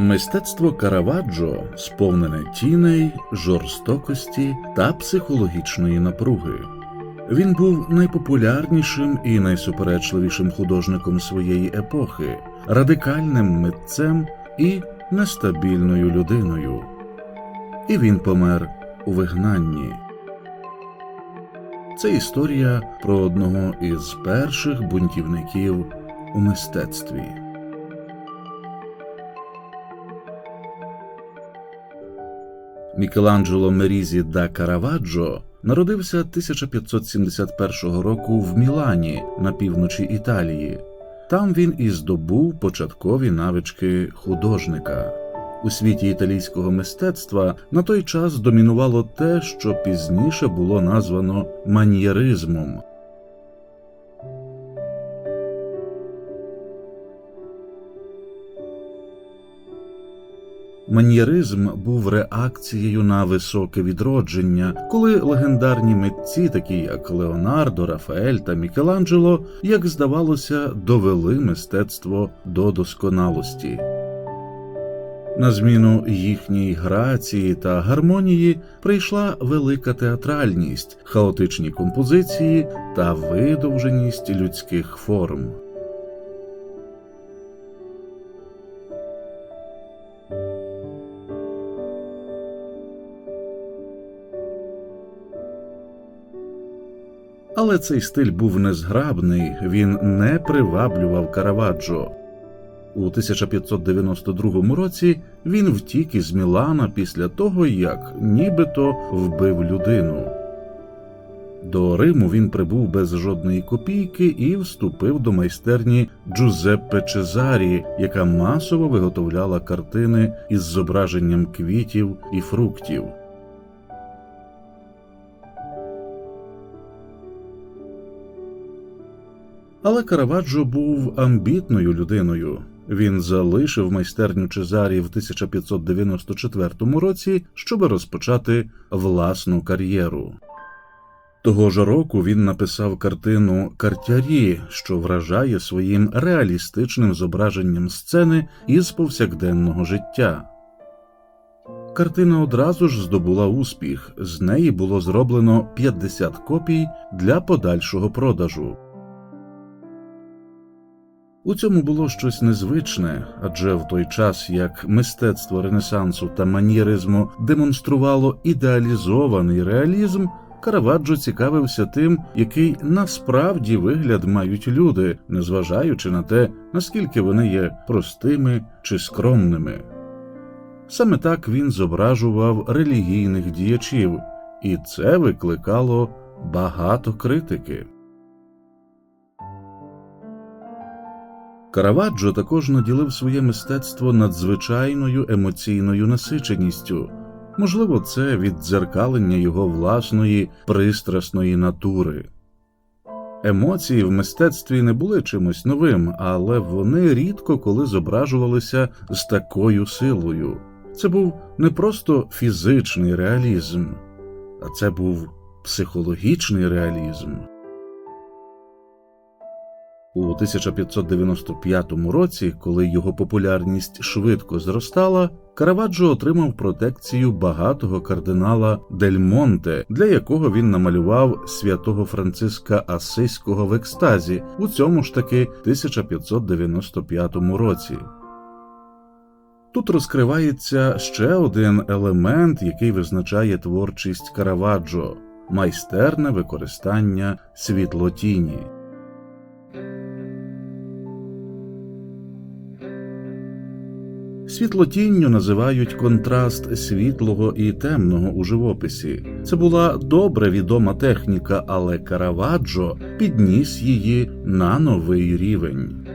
Мистецтво Караваджо сповнене тіней, жорстокості та психологічної напруги. Він був найпопулярнішим і найсуперечливішим художником своєї епохи, радикальним митцем і нестабільною людиною. І він помер у вигнанні. Це історія про одного із перших бунтівників у мистецтві. Мікеланджело Мерізі да Караваджо народився 1571 року в Мілані на півночі Італії. Там він і здобув початкові навички художника. У світі італійського мистецтва на той час домінувало те, що пізніше було названо маньєризмом. Маньєризм був реакцією на високе відродження, коли легендарні митці, такі як Леонардо, Рафаель та Мікеланджело, як здавалося, довели мистецтво до досконалості. На зміну їхній грації та гармонії прийшла велика театральність, хаотичні композиції та видовженість людських форм. Але цей стиль був незграбний, він не приваблював Караваджо. У 1592 році він втік із Мілана після того, як нібито вбив людину. До Риму він прибув без жодної копійки і вступив до майстерні Джузеппе Чезарі, яка масово виготовляла картини із зображенням квітів і фруктів. Але Караваджо був амбітною людиною. Він залишив майстерню Чезарі в 1594 році, щоб розпочати власну кар'єру. Того ж року він написав картину Картярі, що вражає своїм реалістичним зображенням сцени із повсякденного життя. Картина одразу ж здобула успіх, з неї було зроблено 50 копій для подальшого продажу. У цьому було щось незвичне, адже в той час як мистецтво Ренесансу та маньєризму демонструвало ідеалізований реалізм, Караваджо цікавився тим, який насправді вигляд мають люди, незважаючи на те, наскільки вони є простими чи скромними. Саме так він зображував релігійних діячів, і це викликало багато критики. Караваджо також наділив своє мистецтво надзвичайною емоційною насиченістю. Можливо, це віддзеркалення його власної пристрасної натури. Емоції в мистецтві не були чимось новим, але вони рідко коли зображувалися з такою силою. Це був не просто фізичний реалізм, а це був психологічний реалізм. У 1595 році, коли його популярність швидко зростала, Караваджо отримав протекцію багатого кардинала Дель Монте, для якого він намалював святого Франциска Асиського в екстазі у цьому ж таки 1595 році. Тут розкривається ще один елемент, який визначає творчість Караваджо майстерне використання світлотіні. Світлотінню називають контраст світлого і темного у живописі. Це була добре відома техніка, але Караваджо підніс її на новий рівень.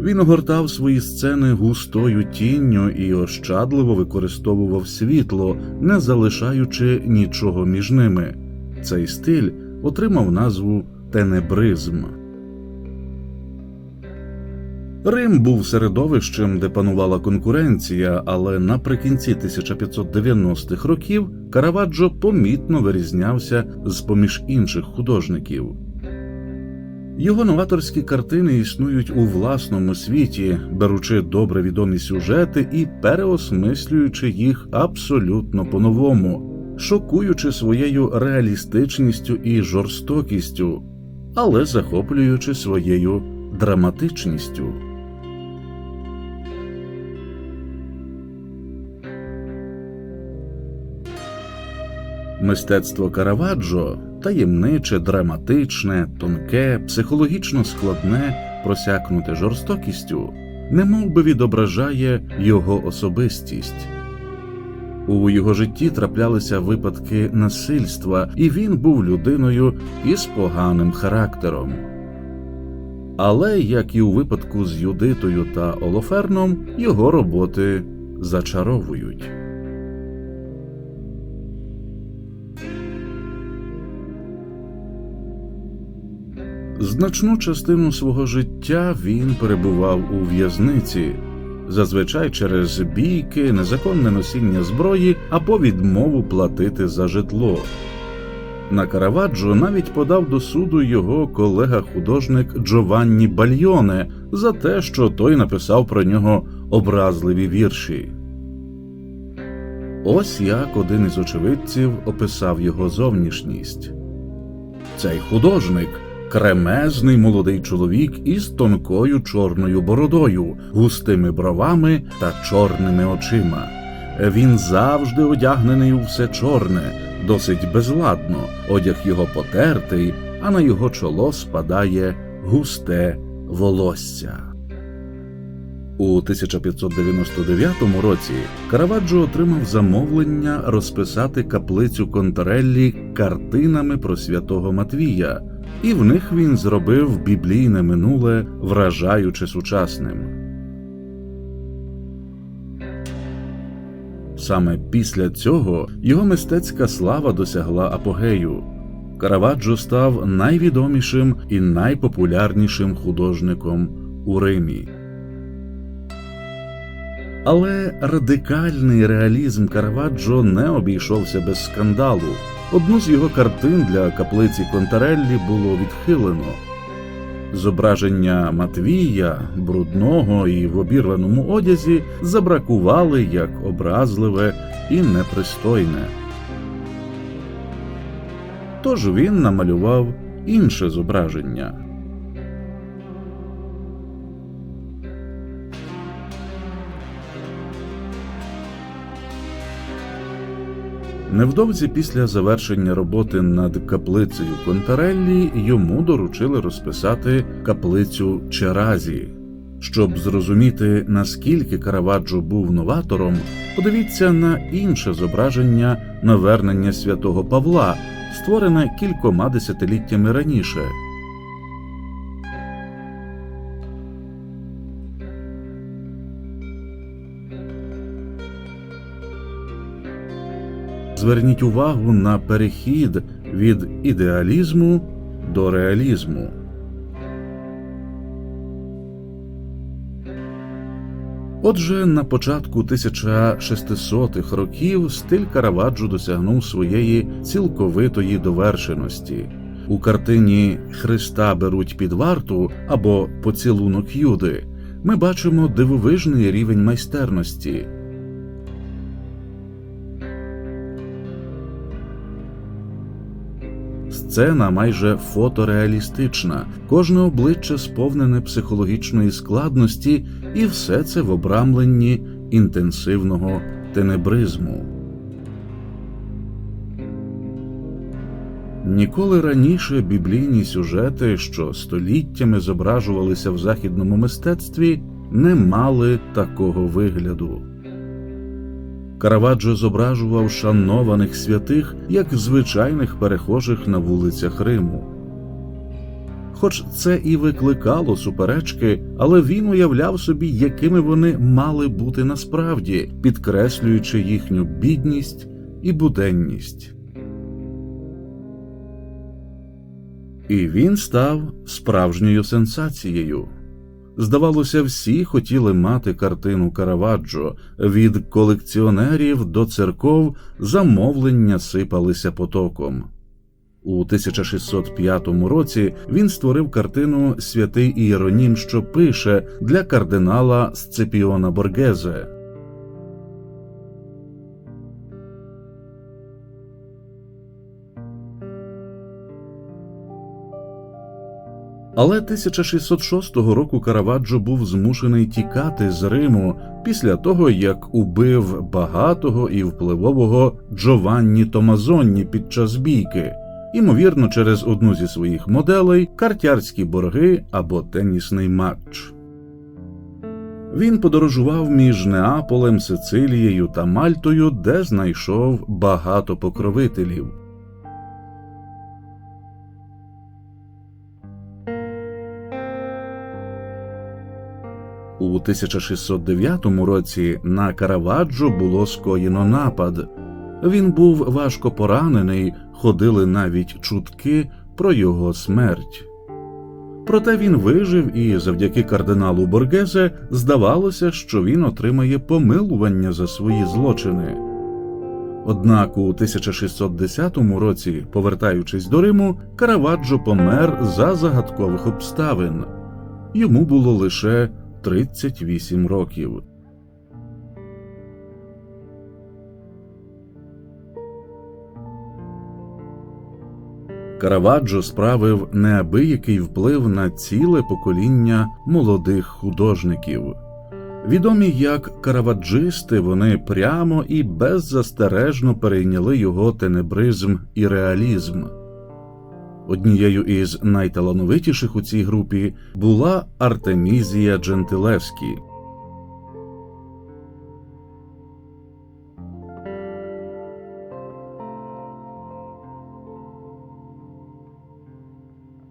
Він огортав свої сцени густою тінню і ощадливо використовував світло, не залишаючи нічого між ними. Цей стиль отримав назву тенебризм. Рим був середовищем, де панувала конкуренція, але наприкінці 1590-х років Караваджо помітно вирізнявся з поміж інших художників. Його новаторські картини існують у власному світі, беручи добре відомі сюжети і переосмислюючи їх абсолютно по-новому, шокуючи своєю реалістичністю і жорстокістю, але захоплюючи своєю драматичністю. Мистецтво Караваджо таємниче, драматичне, тонке, психологічно складне, просякнуте жорстокістю, немов би відображає його особистість. У його житті траплялися випадки насильства, і він був людиною із поганим характером. Але, як і у випадку з Юдитою та Олоферном, його роботи зачаровують. Значну частину свого життя він перебував у в'язниці, зазвичай через бійки, незаконне носіння зброї або відмову платити за житло. На Караваджо навіть подав до суду його колега-художник Джованні Бальйоне за те, що той написав про нього образливі вірші. Ось як один із очевидців описав його зовнішність. Цей художник кремезний молодий чоловік із тонкою чорною бородою, густими бровами та чорними очима. Він завжди одягнений у все чорне, досить безладно, одяг його потертий, а на його чоло спадає густе волосся. У 1599 році Караваджо отримав замовлення розписати каплицю Контареллі картинами про святого Матвія, і в них він зробив біблійне минуле, вражаючи сучасним. Саме після цього його мистецька слава досягла апогею. Караваджо став найвідомішим і найпопулярнішим художником у Римі. Але радикальний реалізм Караваджо не обійшовся без скандалу. Одну з його картин для каплиці Контареллі було відхилено. Зображення Матвія, брудного і в обірваному одязі, забракували як образливе і непристойне. Тож він намалював інше зображення. Невдовзі після завершення роботи над каплицею Контареллі йому доручили розписати каплицю Черазі. Щоб зрозуміти, наскільки Караваджо був новатором, подивіться на інше зображення навернення святого Павла, створене кількома десятиліттями раніше. Зверніть увагу на перехід від ідеалізму до реалізму. Отже, на початку 1600-х років стиль Караваджо досягнув своєї цілковитої довершеності. У картині Христа беруть під варту або Поцілунок Юди ми бачимо дивовижний рівень майстерності. Сцена майже фотореалістична, кожне обличчя сповнене психологічної складності, і все це в обрамленні інтенсивного тенебризму. Ніколи раніше біблійні сюжети, що століттями зображувалися в західному мистецтві, не мали такого вигляду. Караваджо зображував шанованих святих як звичайних перехожих на вулицях Риму. Хоч це і викликало суперечки, але він уявляв собі, якими вони мали бути насправді, підкреслюючи їхню бідність і буденність. І він став справжньою сенсацією. Здавалося, всі хотіли мати картину Караваджо від колекціонерів до церков замовлення сипалися потоком. У 1605 році він створив картину Святий Ієронім, що пише для кардинала Сципіона Боргезе. Але 1606 року Караваджо був змушений тікати з Риму після того, як убив багатого і впливового Джованні Томазонні під час бійки, ймовірно, через одну зі своїх моделей картярські борги або тенісний матч. Він подорожував між Неаполем, Сицилією та Мальтою, де знайшов багато покровителів. У 1609 році на Караваджо було скоєно напад. Він був важко поранений, ходили навіть чутки про його смерть. Проте він вижив, і завдяки кардиналу Боргезе здавалося, що він отримає помилування за свої злочини. Однак у 1610 році, повертаючись до Риму, Караваджо помер за загадкових обставин. Йому було лише 38 років. Караваджо справив неабиякий вплив на ціле покоління молодих художників. Відомі як караваджисти, вони прямо і беззастережно перейняли його тенебризм і реалізм. Однією із найталановитіших у цій групі була Артемізія Джентилевські.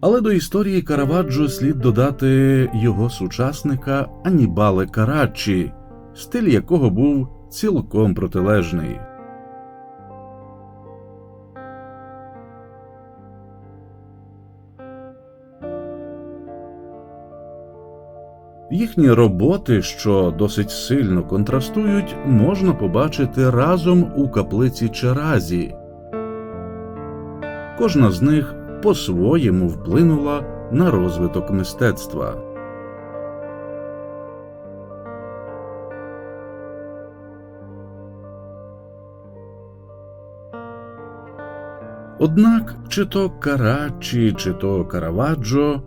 Але до історії Караваджо слід додати його сучасника Анібале Караччі, стиль якого був цілком протилежний. Їхні роботи, що досить сильно контрастують, можна побачити разом у каплиці Черазі. Кожна з них по-своєму вплинула на розвиток мистецтва. Однак, чи то Карачі, чи то Караваджо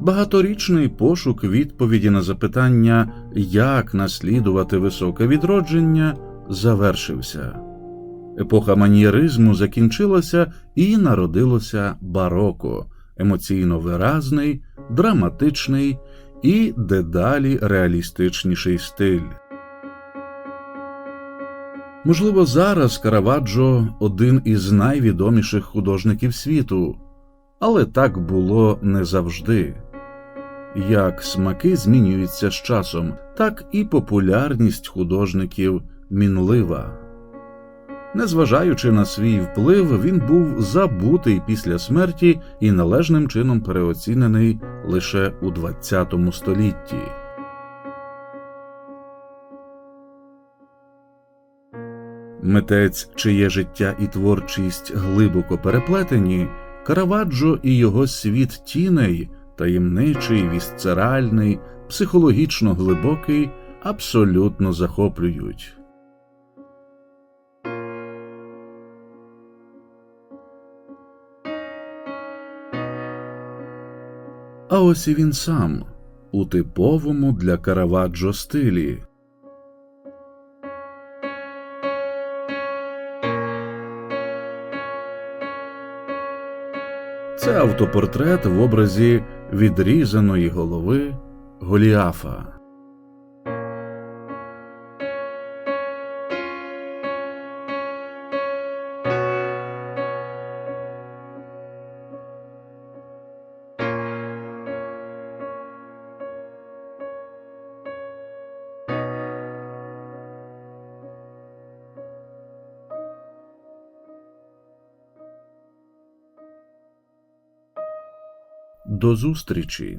багаторічний пошук відповіді на запитання, як наслідувати високе відродження, завершився. Епоха манієризму закінчилася і народилося бароко, емоційно виразний, драматичний і дедалі реалістичніший стиль. Можливо, зараз Караваджо один із найвідоміших художників світу, але так було не завжди. Як смаки змінюються з часом, так і популярність художників мінлива. Незважаючи на свій вплив, він був забутий після смерті і належним чином переоцінений лише у ХХ столітті. Митець, чиє життя і творчість глибоко переплетені, Караваджо і його світ тіней, таємничий, вісцеральний, психологічно глибокий, абсолютно захоплюють. А ось і він сам у типовому для Караваджо стилі. Це автопортрет в образі відрізаної голови Голіафа. До зустрічі!